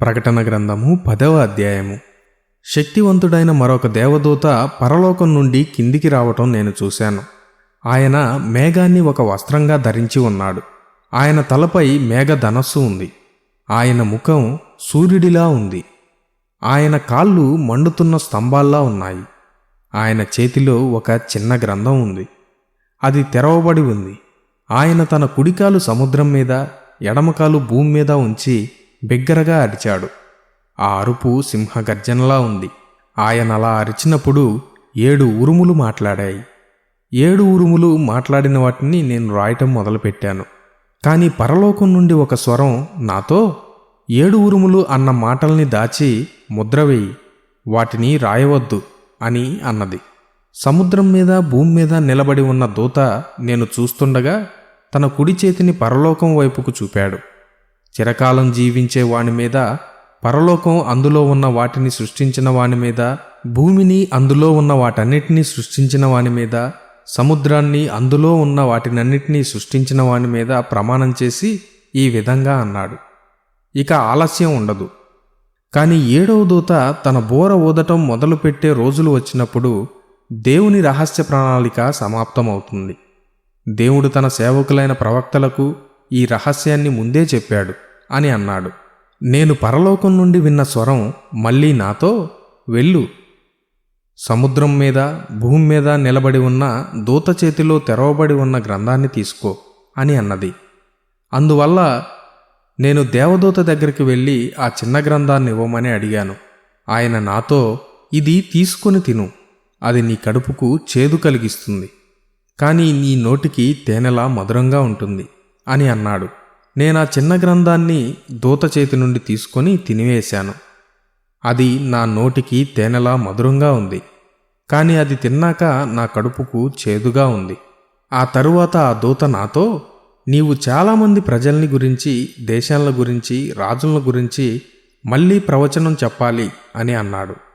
ప్రకటన గ్రంథము పదవ అధ్యాయము. శక్తివంతుడైన మరొక దేవదూత పరలోకం నుండి కిందికి రావటం నేను చూశాను. ఆయన మేఘాన్ని ఒక వస్త్రంగా ధరించి ఉన్నాడు. ఆయన తలపై మేఘ ధనస్సు ఉంది. ఆయన ముఖం సూర్యుడిలా ఉంది. ఆయన కాళ్ళు మండుతున్న స్తంభాల్లా ఉన్నాయి. ఆయన చేతిలో ఒక చిన్న గ్రంథం ఉంది. అది తెరవబడి ఉంది. ఆయన తన కుడికాలు సముద్రం మీద ఎడమకాలు భూమి మీద ఉంచి బిగ్గరగా అరిచాడు. ఆ అరుపు సింహగర్జనలా ఉంది. ఆయన అలా అరిచినప్పుడు ఏడు ఉరుములు మాట్లాడాయి. ఏడు ఉరుములు మాట్లాడిన వాటిని నేను రాయటం మొదలుపెట్టాను. కానీ పరలోకం నుండి ఒక స్వరం నాతో? ఏడు ఉరుములు అన్న మాటల్ని దాచి ముద్రవేయి వాటిని రాయవద్దు అని అన్నది. సముద్రం మీద భూమి మీద నిలబడి ఉన్న దూత నేను చూస్తుండగా తన కుడి చేతిని పరలోకం వైపుకు చూపాడు. చిరకాలం జీవించే వాని మీద పరలోకం అందులో ఉన్న వాటిని సృష్టించిన వాని మీద భూమిని అందులో ఉన్న వాటన్నిటినీ సృష్టించిన వాని మీద సముద్రాన్ని అందులో ఉన్న వాటినన్నిటినీ సృష్టించిన వాని మీద ప్రమాణం చేసి ఈ విధంగా అన్నాడు. ఇక ఆలస్యం ఉండదు. కానీ ఏడవ దూత తన బోర ఊదటం మొదలుపెట్టే రోజులు వచ్చినప్పుడు దేవుని రహస్య ప్రణాళిక సమాప్తమవుతుంది. దేవుడు తన సేవకులైన ప్రవక్తలకు ఈ రహస్యాన్ని ముందే చెప్పాడు. అని అన్నాడు. నేను పరలోకం నుండి విన్న స్వరం మళ్ళీ నాతో వెళ్ళు. సముద్రం మీద భూమి మీద నిలబడి ఉన్న దూత చేతిలో తెరవబడి ఉన్న గ్రంథాన్ని తీసుకో అని అన్నది. అందువల్ల నేను దేవదూత దగ్గరికి వెళ్ళి ఆ చిన్న గ్రంథాన్ని ఇవ్వమని అడిగాను. ఆయన నాతో ఇది తీసుకొని తిను. అది నీ కడుపుకు చేదు కలిగిస్తుంది. కానీ నీ నోటికి తేనెలా మధురంగా ఉంటుంది అని అన్నాడు. నేను చిన్న గ్రంథాన్ని దూత చేతి నుండి తీసుకొని తినివేశాను. అది నా నోటికి తేనెలా మధురంగా ఉంది. కానీ అది తిన్నాక నా కడుపుకు చేదుగా ఉంది. ఆ తరువాత ఆ దూత నాతో నీవు చాలామంది ప్రజల్ని గురించి దేశాల గురించి రాజుల గురించి మళ్ళీ ప్రవచనం చెప్పాలి అని అన్నాడు.